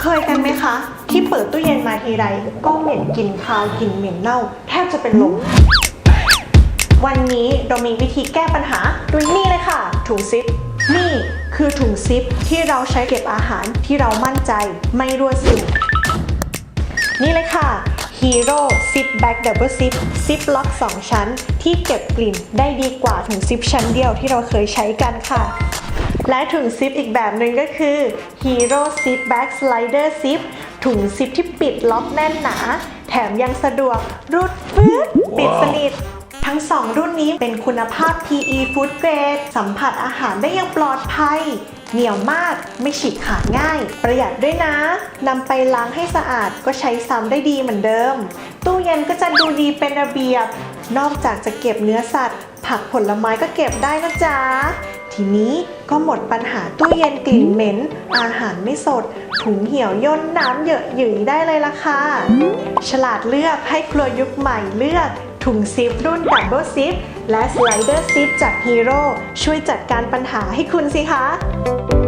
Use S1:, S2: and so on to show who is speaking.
S1: เคยกันไหมคะ ที่เปิดตู้เย็นมาทีไร ก็เหม็นกลิ่นคาวกลิ่นเหม็นเน่า แทบจะเป็นลมวันนี้เรามีวิธีแก้ปัญหาด้วยนี่เลยค่ะ ถุงซิป นี่คือถุงซิปที่เราใช้เก็บอาหารที่เรามั่นใจไม่รั่วซึมนี่เลยค่ะ Hero Zip Bag Double Zip Zip Lock 2 ชั้น ที่เก็บกลิ่นได้ดีกว่าถุงซิปชั้นเดียวที่เราเคยใช้กันค่ะ และถุงซิปอีกแบบหนึ่งก็คือ Hero Zip Bag Slider Zip ถุงซิปที่ปิดล็อกแน่นหนา แถมยังสะดวกรูดปื๊ดปิดสนิท ทั้งสองรุ่นนี้เป็นคุณภาพ PE Food Grade สัมผัสอาหารได้อย่างปลอดภัย เหนียวมากไม่ฉีกขาดง่าย ประหยัดด้วยนะนำไปล้างให้สะอาดก็ใช้ซ้ำได้ดีเหมือนเดิม ตู้เย็นก็จะดูดีเป็นระเบียบ นอกจากจะเก็บเนื้อสัตว์ ผักผลไม้ก็เก็บได้นะจ๊ะทีนี้ก็หมดปัญหาตู้เย็นกลิ่นเหม็น อาหารไม่สด ถุงเหี่ยวย่นน้ำเหยอะหยิ่ได้เลยล่ะค่ะ ฉลาดเลือกให้ครัวยุคใหม่เลือก ถุงซิปรุ่นดับเบิลซิปและสไลเดอร์ซิปจากฮีโร่ช่วยจัดการปัญหาให้คุณสิคะ